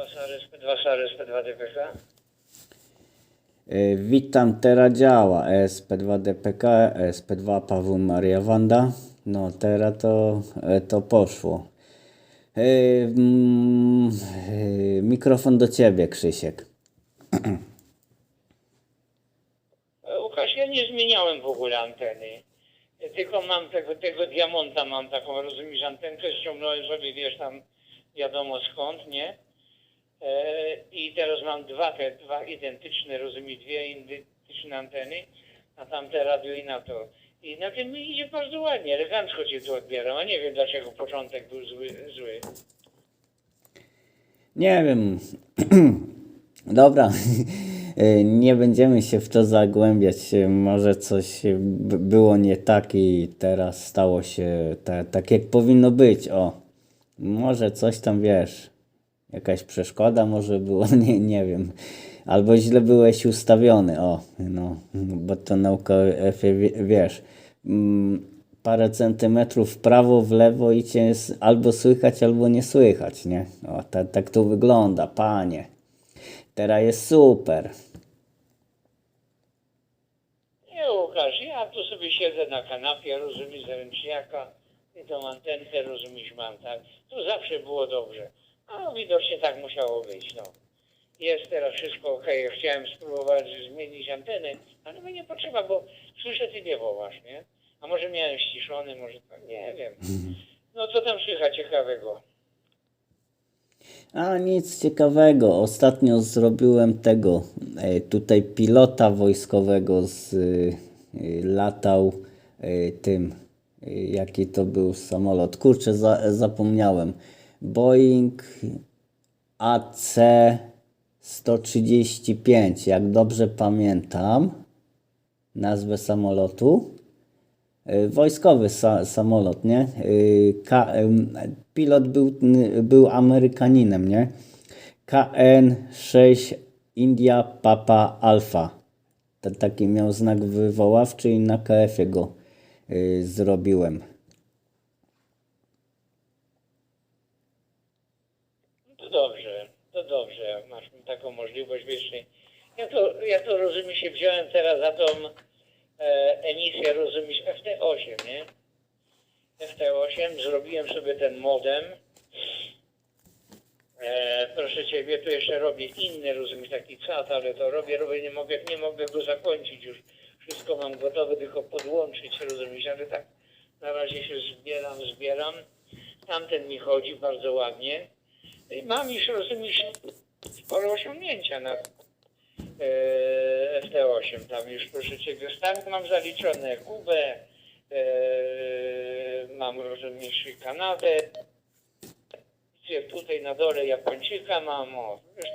SP2 SAR, SP2 SAR, SP2 DPK. Y, Witam, teraz działa ESP2 DPK, ESP2 Paweł Maria Wanda. No teraz to, e, to poszło. Y, mm, y, Mikrofon do ciebie, Krzysiek. E, Łukasz, ja nie zmieniałem w ogóle anteny. E, Tylko mam tego, tego diamonta, mam taką, rozumiesz, antenkę ściągnąłem sobie, wiesz, tam wiadomo skąd, nie? E, I teraz mam dwa, te dwa identyczne, rozumiesz, dwie identyczne anteny, a tamte radio i na to. I na tym idzie bardzo ładnie, elegancko cię tu odbieram, a nie wiem dlaczego początek był zły. zły. Nie wiem. Dobra, Y, nie będziemy się w to zagłębiać. Y, Może coś było nie tak i teraz stało się ta, tak, jak powinno być. O, może coś tam wiesz. Jakaś przeszkoda może było, nie, nie wiem. Albo źle byłeś ustawiony, o, no, bo to nauka F, wiesz, mm, parę centymetrów w prawo, w lewo i cię albo słychać, albo nie słychać, nie? O, ta, tak to wygląda, panie. Teraz jest super. Nie Łukasz, ja tu sobie siedzę na kanapie, rozumiesz, ręczniaka i tą antenkę, rozumiesz, mam, tak? Tu zawsze było dobrze. A widocznie tak musiało być, no. Jest teraz wszystko ok. Chciałem spróbować zmienić antenę, ale mnie nie potrzeba, bo słyszę, ty nie wołasz, nie? A może miałem ściszony, może tak, nie wiem. No co tam słychać ciekawego? A nic ciekawego. Ostatnio zrobiłem tego e, tutaj pilota wojskowego z y, y, latał tym jaki to był samolot. Kurczę, za, zapomniałem. Boeing AC 135, jak dobrze pamiętam nazwę samolotu. Y, Wojskowy sa samolot, nie? Y, K pilot był, był Amerykaninem, nie? KN6 India Papa Alpha. To taki miał znak wywoławczy i na KF-ie go y, zrobiłem. No to dobrze, to dobrze, masz taką możliwość, wiesz, ja to, ja to rozumiem się wziąłem teraz za tą e, emisję, rozumiesz, FT8, nie? FT8, zrobiłem sobie ten modem, e, proszę Ciebie, tu jeszcze robię inny, rozumiesz, taki czat, ale to robię, robię, nie mogę, nie mogę go zakończyć już, wszystko mam gotowe, tylko podłączyć, rozumiesz, ale tak na razie się zbieram, zbieram, tamten mi chodzi bardzo ładnie, i mam już, rozumiesz, spore osiągnięcia na e, FT8. Tam już proszę Ciebie, start mam zaliczone Kubę, e, mam, rozumiesz, Kanadę, tutaj na dole Japończyka mam, o, wiesz,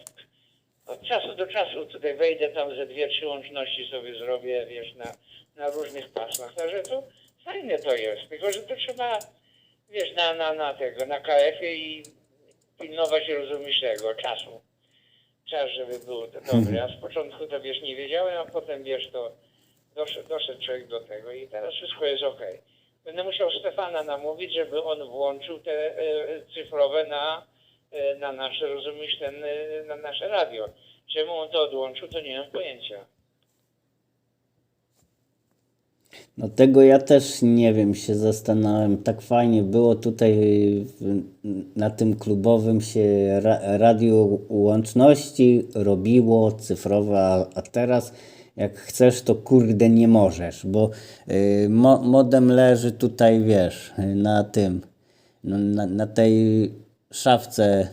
od czasu do czasu tutaj wejdę tam ze dwie, trzy łączności sobie zrobię, wiesz, na, na różnych pasmach. Także to fajne to jest, tylko że to trzeba, wiesz, na, na, na tego, na KF-ie i pilnować, rozumiesz, tego czasu. Czas, żeby było to dobre. A z początku to wiesz, nie wiedziałem, a potem wiesz, to doszedł, doszedł człowiek do tego i teraz wszystko jest ok. Będę musiał Stefana namówić, żeby on włączył te e, cyfrowe na, e, na nasze, rozumiesz, ten, e, na nasze radio. Czemu on to odłączył, to nie mam pojęcia. No tego ja też nie wiem, się zastanawiam. Tak fajnie było tutaj na tym klubowym się ra, radio łączności robiło cyfrowe, a, a teraz jak chcesz to kurde nie możesz, bo y, mo, modem leży tutaj wiesz, na tym, no, na, na tej szafce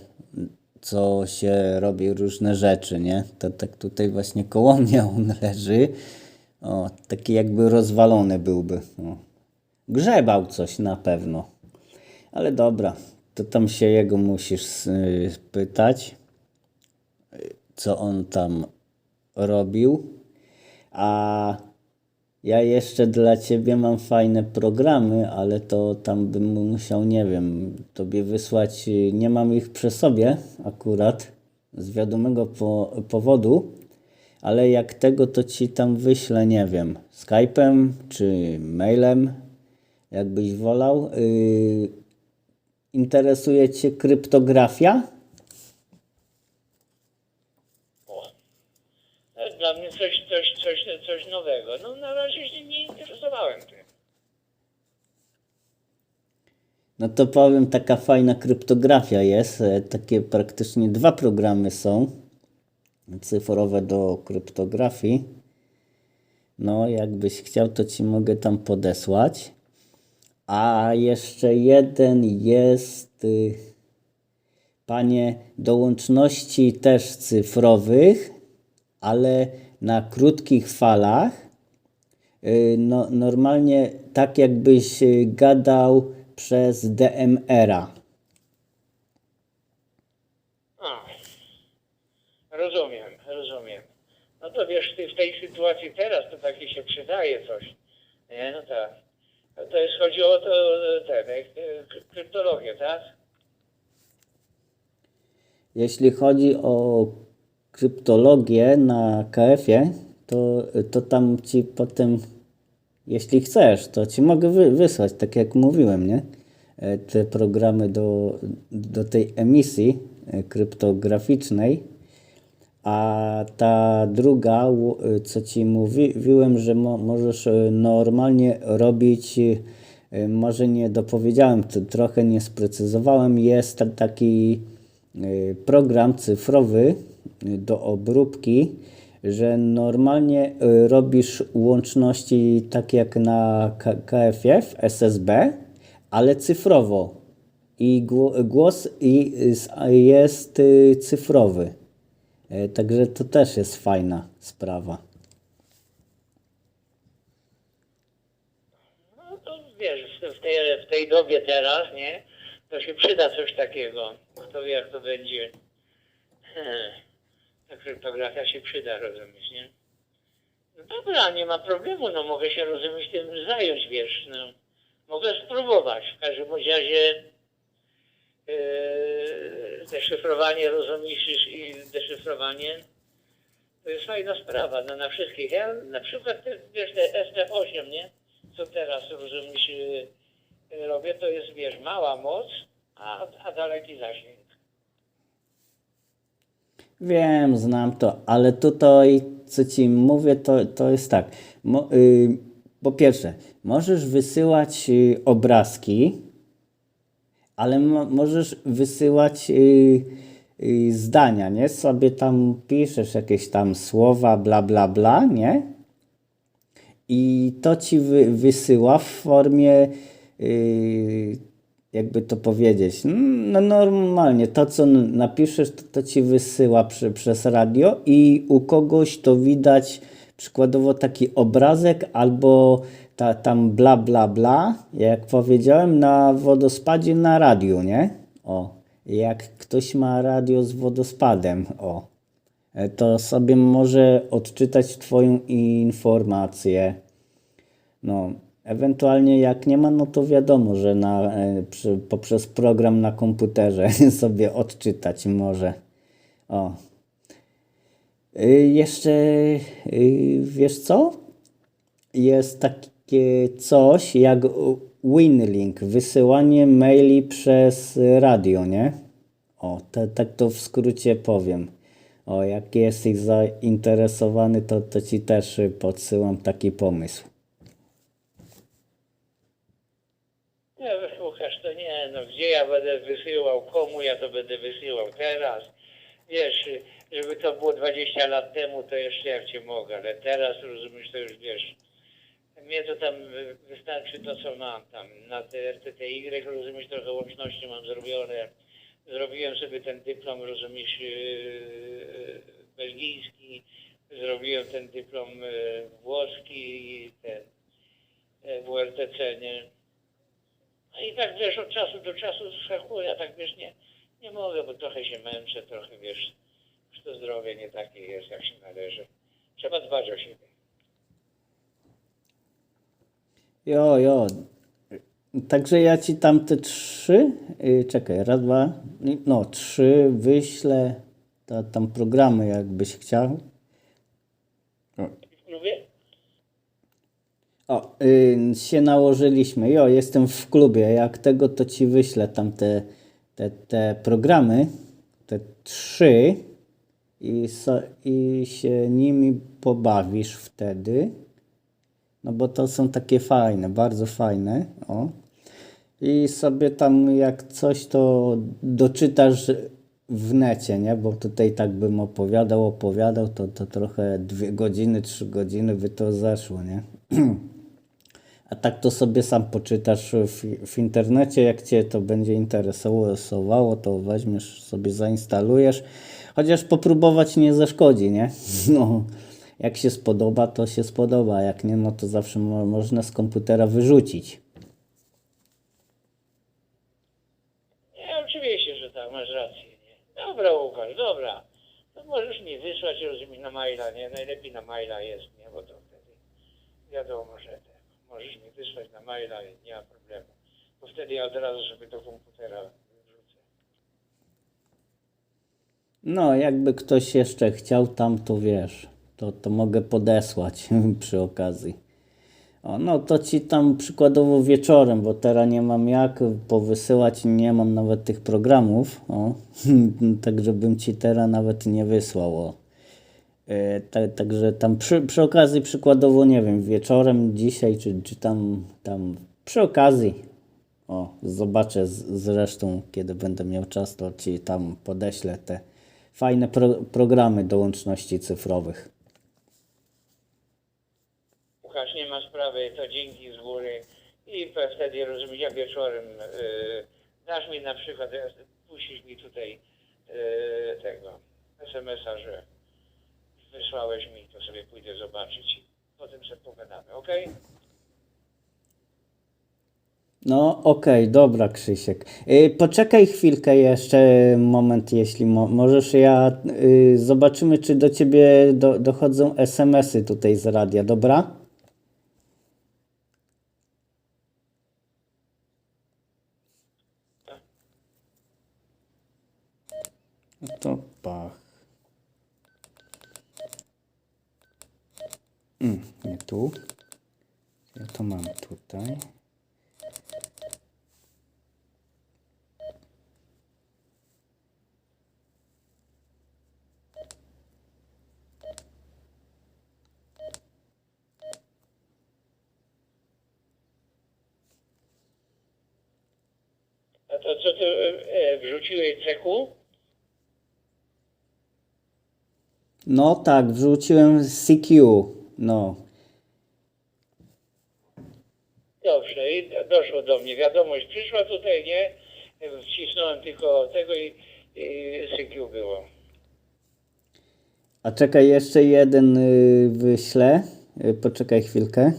co się robi różne rzeczy, nie? To tak tutaj właśnie koło mnie on leży. O, taki jakby rozwalony byłby. O. Grzebał coś na pewno. Ale dobra, to tam się jego musisz y, spytać, y, co on tam robił. A ja jeszcze dla ciebie mam fajne programy, ale to tam bym musiał, nie wiem, tobie wysłać. y, Nie mam ich przy sobie akurat z wiadomego po, powodu, ale jak tego to ci tam wyślę, nie wiem, Skype'em czy mailem, jakbyś wolał. Yy, interesuje cię kryptografia? dla mnie coś, coś, coś, coś nowego. No na razie się nie interesowałem tym. No to powiem, taka fajna kryptografia jest. Takie praktycznie dwa programy są cyfrowe do kryptografii. No, jakbyś chciał, to ci mogę tam podesłać. A jeszcze jeden jest, y, panie, do łączności też cyfrowych, ale na krótkich falach. Y, No, normalnie tak jakbyś gadał przez DMR-a. A, rozumiem, rozumiem. No to wiesz, ty w tej sytuacji teraz to takie się przydaje coś. Nie, no tak. To jest, chodzi o to, ten, e, kry- kryptologię, tak? Jeśli chodzi o kryptologię na KF-ie, to, to tam ci potem, jeśli chcesz, to ci mogę wy, wysłać, tak jak mówiłem, nie? E, Te programy do, do tej emisji e, kryptograficznej. A ta druga, co ci mówiłem, że mo, możesz y, normalnie robić, y, może nie dopowiedziałem, trochę nie sprecyzowałem, jest ta- taki y, program cyfrowy do obróbki, że normalnie robisz łączności tak jak na KFF, SSB, ale cyfrowo. I gło- głos jest cyfrowy. E, Także to też jest fajna sprawa. No to wiesz, w tej, w tej dobie teraz, nie? To się przyda coś takiego. Kto wie, jak to będzie. Ta kryptografia się przyda, rozumiesz, nie? No dobra, nie ma problemu, no mogę się, rozumieć, tym zająć, wiesz, no. Mogę spróbować. W każdym razie yy, deszyfrowanie, rozumiesz, i deszyfrowanie to jest fajna sprawa, no na wszystkich. Ja na przykład, te, wiesz, te ST8, nie? Co teraz, rozumiesz, yy, robię, to jest, wiesz, mała moc, a, a daleki zasięg. Wiem, znam to, ale tutaj, co ci mówię, to, to jest tak. Mo, y, po pierwsze, możesz wysyłać y, obrazki, ale mo, możesz wysyłać y, y, zdania, nie? Sobie tam piszesz jakieś tam słowa, bla, bla, bla, nie? I to ci wy, wysyła w formie, yy, jakby to powiedzieć, no normalnie, to co napiszesz, to, to ci wysyła przy, przez radio i u kogoś to widać przykładowo taki obrazek albo ta, tam bla, bla, bla, jak powiedziałem, na wodospadzie na radiu, nie? O, jak ktoś ma radio z wodospadem, o. E, to sobie może odczytać Twoją informację. No, ewentualnie jak nie ma, no to wiadomo, że na, e, przy, poprzez program na komputerze sobie odczytać może. O. Y, Jeszcze, wiesz co? Jest takie coś jak Winlink, wysyłanie maili przez radio, nie? O, te, tak to w skrócie powiem. O, jak jesteś zainteresowany, to, to ci też podsyłam taki pomysł. Nie, Łukasz, to nie, no gdzie ja będę wysyłał, komu ja to będę wysyłał teraz? Wiesz, żeby to było 20 lat temu, to jeszcze jak cię mogę, ale teraz rozumiesz, to już wiesz. Mnie to tam wy- wystarczy to, co mam tam. Na RTTY, rozumiesz, trochę łączności mam zrobione. Zrobiłem sobie ten dyplom, rozumiesz, yy, belgijski. Zrobiłem ten dyplom yy, włoski i ten yy, WRTC, nie? No i tak wiesz, od czasu do czasu skakuję, a tak wiesz, nie, nie mogę, bo trochę się męczę, trochę wiesz, już to zdrowie nie takie jest, jak się należy. Trzeba dbać o siebie. Jo, jo. Także ja ci tam te trzy, y, czekaj, raz, dwa, no trzy wyślę, ta, tam programy jakbyś chciał. Lubię? O, y, się nałożyliśmy. Jo, jestem w klubie. Jak tego, to ci wyślę tam te, te, te programy, te trzy i, so, i się nimi pobawisz wtedy. No bo to są takie fajne, bardzo fajne. O. I sobie tam jak coś to doczytasz w necie, nie? Bo tutaj tak bym opowiadał, opowiadał, to, to trochę dwie godziny, trzy godziny by to zeszło, nie? A tak to sobie sam poczytasz w, w internecie, jak cię to będzie interesowało, to weźmiesz sobie, zainstalujesz. Chociaż popróbować nie zaszkodzi, nie? No, jak się spodoba, to się spodoba, jak nie, no to zawsze mo można z komputera wyrzucić. Nie, oczywiście, że tak, masz rację, nie? Dobra, Łukasz, dobra. To możesz mi wysłać, rozumiem, na maila, nie? Najlepiej na maila jest, nie? Bo to wtedy wiadomo, że te, możesz mi wysłać na maila, nie ma problemu. Bo wtedy ja od razu sobie do komputera. No, jakby ktoś jeszcze chciał tam, to wiesz, to, to mogę podesłać przy okazji. O, no to ci tam przykładowo wieczorem, bo teraz nie mam jak powysyłać, nie mam nawet tych programów, o, tak żebym ci teraz nawet nie wysłał. O. E, tak, także tam przy, przy okazji przykładowo, nie wiem, wieczorem dzisiaj, czy, czy tam, tam przy okazji, o, zobaczę z, zresztą, kiedy będę miał czas, to ci tam podeślę te fajne pro, programy do łączności cyfrowych. Łukasz, nie ma sprawy, to dzięki z góry. I wtedy, rozumiem, ja wieczorem y, dasz mi na przykład, puścisz mi tutaj y, tego SMS-a, że wysłałeś mi, to sobie pójdę zobaczyć. Potem sobie pogadamy, okej? No, okej, dobra, Krzysiek. Y, poczekaj chwilkę jeszcze, moment, jeśli mo możesz. Ja y, zobaczymy, czy do ciebie do dochodzą SMS-y tutaj z radia, dobra? No to pach. Mm, nie tu. Ja to mam tutaj. A to co ty e, wrzuciłeś cechu? No tak, wrzuciłem CQ. No. Dobrze, i doszło do mnie. Wiadomość przyszła tutaj, nie? Wcisnąłem tylko tego i, i CQ było. A czekaj, jeszcze jeden y, wyślę. Y, poczekaj chwilkę.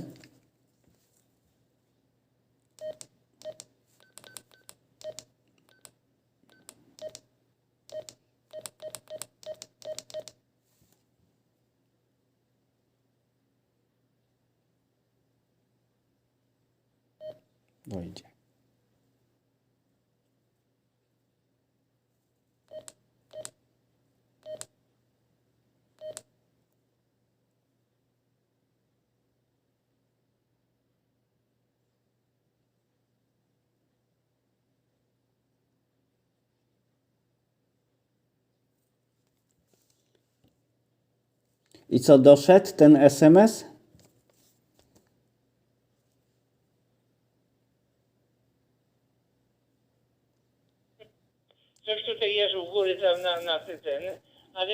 I co, doszedł ten SMS? Coś tutaj jest u góry tam na, na ty- ten, ale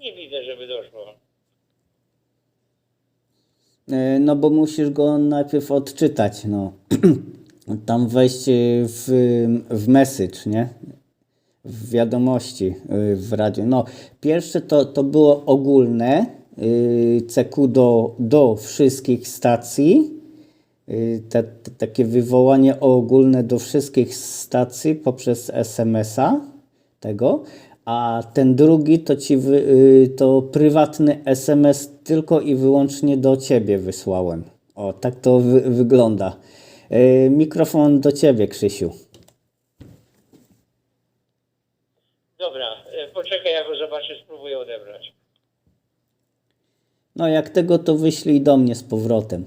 nie widzę, żeby doszło. E, No bo musisz go najpierw odczytać, no. Tam wejść w, w message, nie? W wiadomości y, w radiu. No, pierwsze to, to było ogólne y, CQ do, do wszystkich stacji. Y, Te, te, takie wywołanie ogólne do wszystkich stacji poprzez SMS-a tego, a ten drugi to ci wy, to prywatny SMS tylko i wyłącznie do ciebie wysłałem. O, tak to wy, wygląda. Mikrofon do ciebie, Krzysiu. zobaczę, spróbuję odebrać. No jak tego, to wyślij do mnie z powrotem.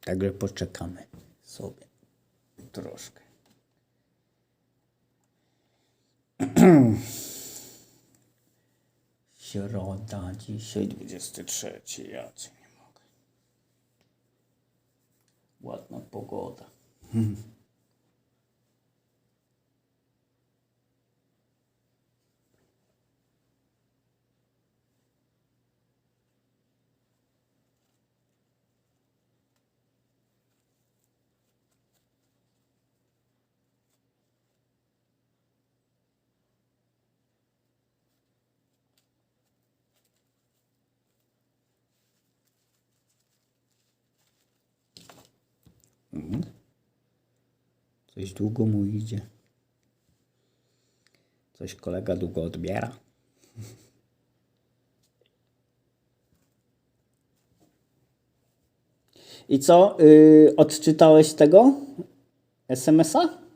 Także poczekamy sobie troszkę. Środa, dzisiaj 23, ja cię nie mogę. Ładna pogoda. Długo mu idzie. Coś kolega długo odbiera. I co? Yy, odczytałeś tego SMS-a?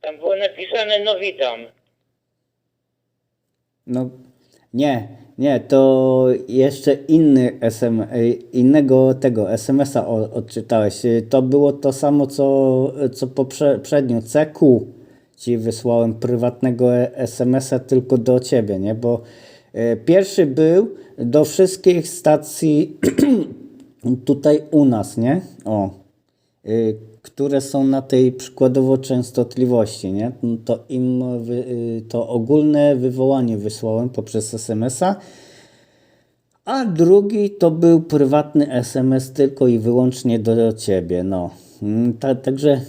Tam no. No nie, nie, to jeszcze inny SM, y, innego tego SMS-a odczytałeś. Y, To było to samo, co, co poprzednio. CQ ci wysłałem prywatnego SMS-a tylko do ciebie, nie? Bo y, pierwszy był do wszystkich stacji tutaj u nas, nie? O, które są na tej przykładowo częstotliwości, nie? No To im y, to ogólne wywołanie wysłałem poprzez SMS-a, a drugi to był prywatny SMS tylko i wyłącznie do ciebie, no. Mm, Ta, także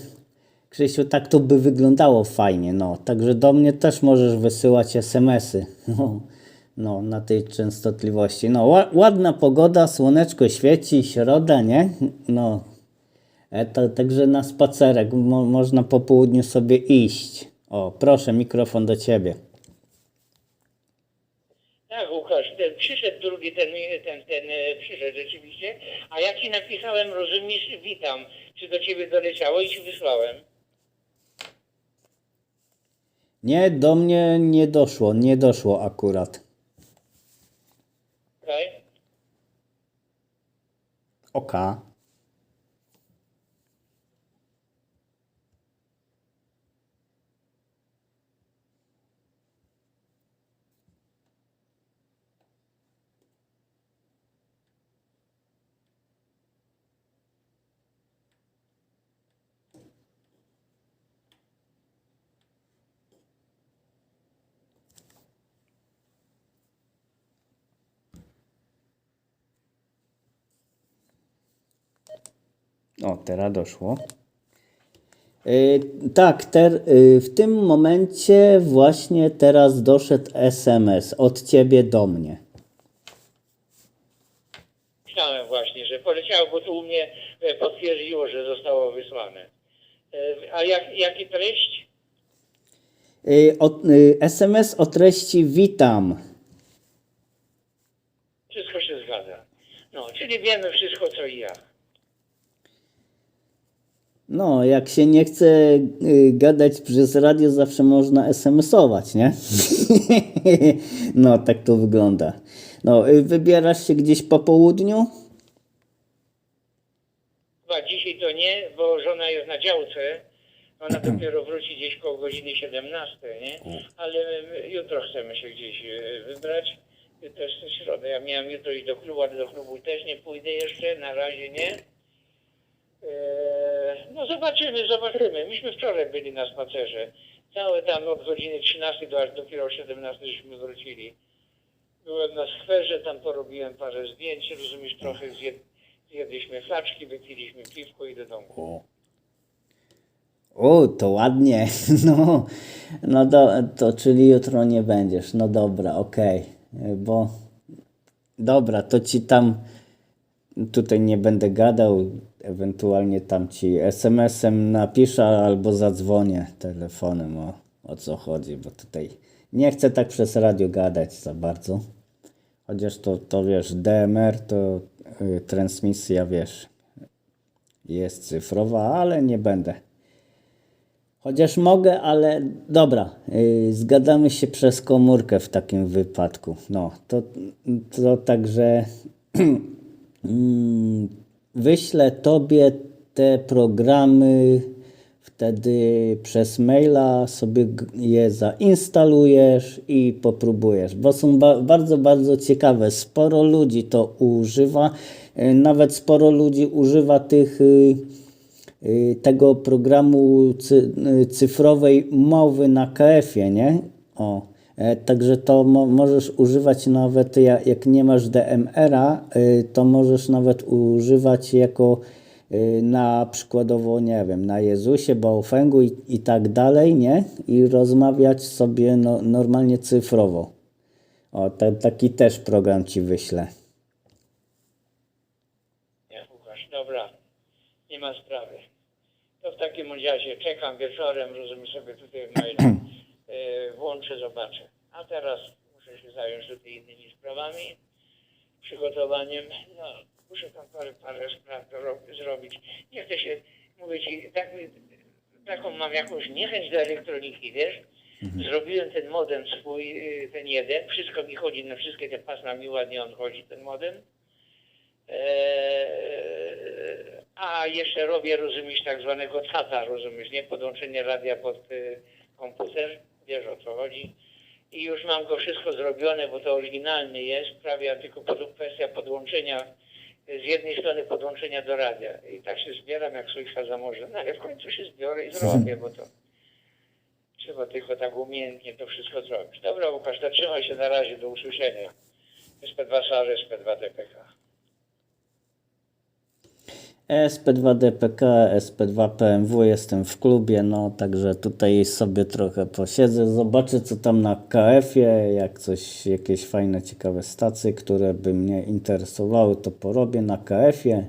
Krzysiu, tak to by wyglądało fajnie, no. Także do mnie też możesz wysyłać SMS-y. No, no na tej częstotliwości. No, ła- ładna pogoda, słoneczko świeci, środa, nie? No, to, także na spacerek mo, można po południu sobie iść. O, proszę, mikrofon do ciebie. Tak, Łukasz, ten przyszedł drugi, ten, ten, ten e, przyszedł rzeczywiście. A ja ci napisałem, rozumiesz, witam. Czy do ciebie doleciało i ci wysłałem. Nie, do mnie nie doszło, nie doszło akurat. Okej? Oka. O, teraz doszło. Yy, tak, ter, yy, w tym momencie właśnie teraz doszedł SMS od ciebie do mnie. Myślałem właśnie, że poleciało, bo tu u mnie e, potwierdziło, że zostało wysłane. E, A jak, jaki treść? Yy, od, yy, SMS o treści witam. Wszystko się zgadza. No, czyli wiemy wszystko co i jak. No, jak się nie chce y, gadać przez radio, zawsze można SMS-ować, nie? no, tak to wygląda. No, y, wybierasz się gdzieś po południu? Chyba dzisiaj to nie, bo żona jest na działce. Ona dopiero wróci gdzieś koło godziny 17, nie? Ale jutro chcemy się gdzieś e, wybrać. To jest środa. Ja miałem jutro iść do klubu, ale do klubu też nie pójdę jeszcze, na razie nie. E, No zobaczymy, zobaczymy. Myśmy wczoraj byli na spacerze. Całe tam od godziny 13 do aż dopiero o 17 żeśmy wrócili. Byłem na skwerze, tam porobiłem parę zdjęć, rozumiesz, trochę zjed, zjedliśmy flaczki, wypiliśmy piwko i do domu. O. To ładnie. No, no do, to czyli jutro nie będziesz. No dobra, okej. Bo dobra, to ci tam tutaj nie będę gadał. Ewentualnie tam ci SMS-em napiszę albo zadzwonię telefonem o, o co chodzi, bo tutaj nie chcę tak przez radio gadać za bardzo. Chociaż to, to wiesz, DMR to y, transmisja, wiesz, jest cyfrowa, ale nie będę. Chociaż mogę, ale dobra, yy, zgadamy się przez komórkę w takim wypadku. No, to, to także mm, wyślę tobie te programy, wtedy przez maila sobie je zainstalujesz i popróbujesz, bo są ba- bardzo, bardzo ciekawe. Sporo ludzi to używa, yy, nawet sporo ludzi używa tych. Yy, y, tego programu cy, y, cyfrowej mowy na KF-ie, nie? O, e, także to mo, możesz używać nawet jak, nie masz DMR-a, y, to możesz nawet używać jako y, na przykładowo, nie wiem, na Jezusie, Baofengu i, i tak dalej, nie? I rozmawiać sobie no, normalnie cyfrowo. O, ta, taki też program ci wyślę. Nie, Łukasz, dobra. Nie ma sprawy. To w takim razie czekam wieczorem, rozumiem sobie tutaj w mailu. Yy, włączę, zobaczę. A teraz muszę się zająć tutaj innymi sprawami. Przygotowaniem. No, muszę tam parę, parę spraw zrobić. Nie chcę się, mówię ci, tak, taką mam jakąś niechęć do elektroniki, wiesz? Zrobiłem ten modem swój, yy, ten jeden. Wszystko mi chodzi, na wszystkie te pasma mi ładnie on chodzi, ten modem. Eee, a jeszcze robię, rozumiesz, tak zwanego tata, rozumiesz, nie? Podłączenie radia pod y, komputer, wiesz o co chodzi. I już mam go wszystko zrobione, bo to oryginalny jest, prawie tylko pod, kwestia podłączenia, z jednej strony podłączenia do radia. I tak się zbieram jak słycha za morze. No ale w końcu się zbiorę i zrobię, bo to trzeba tylko tak umiejętnie to wszystko zrobić. Dobra Łukasz, to trzymaj się na razie, do usłyszenia. SP2 SAR, SP2 DPK. SP2DPK, SP2PMW, jestem w klubie, no także tutaj sobie trochę posiedzę, zobaczę co tam na KF-ie, jak coś, jakieś fajne, ciekawe stacje, które by mnie interesowały, to porobię na KF-ie.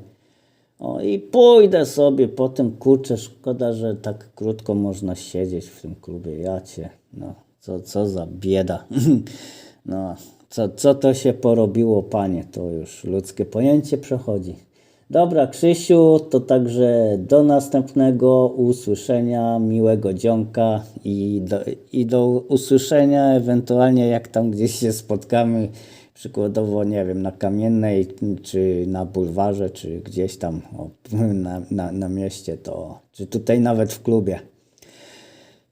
O i pójdę sobie potem, kurczę, szkoda, że tak krótko można siedzieć w tym klubie, ja cię, no, co, co za bieda. No, co, co to się porobiło, panie, to już ludzkie pojęcie przechodzi. Dobra, Krzysiu, to także do następnego usłyszenia, miłego dzionka i do, i do usłyszenia ewentualnie jak tam gdzieś się spotkamy, przykładowo, nie wiem, na Kamiennej, czy na bulwarze, czy gdzieś tam o, na, na, na mieście, to, czy tutaj nawet w klubie.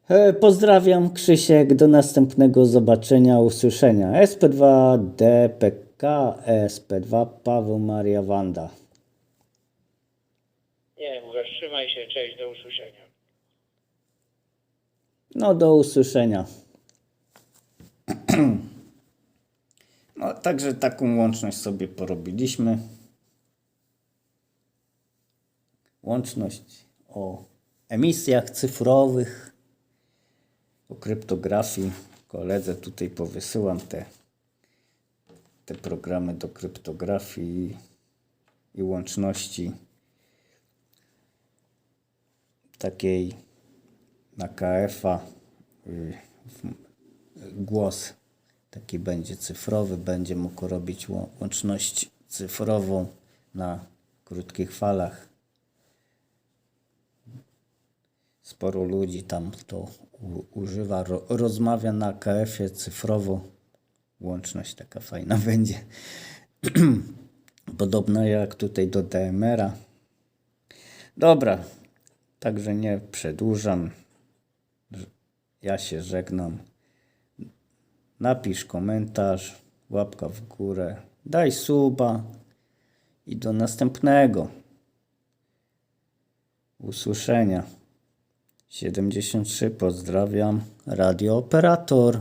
E, Pozdrawiam, Krzysiek, do następnego zobaczenia, usłyszenia. SP2 DPK, SP2 Paweł Maria Wanda. Nie, Łukasz, trzymaj się, cześć, do usłyszenia. No, do usłyszenia. No, także taką łączność sobie porobiliśmy. Łączność o emisjach cyfrowych, o kryptografii. Koledze tutaj powysyłam te, te programy do kryptografii i łączności takiej na KF-a y, głos taki będzie cyfrowy, będzie mógł robić łą- łączność cyfrową na krótkich falach. Sporo ludzi tam to używa, ro, rozmawia na KF-ie cyfrowo. Łączność taka fajna będzie. Podobno jak tutaj do DMR-a. Dobra, Także nie przedłużam. Ja się żegnam. Napisz komentarz, łapka w górę, daj suba i do następnego. Usłyszenia. 73 pozdrawiam. Radio Operator.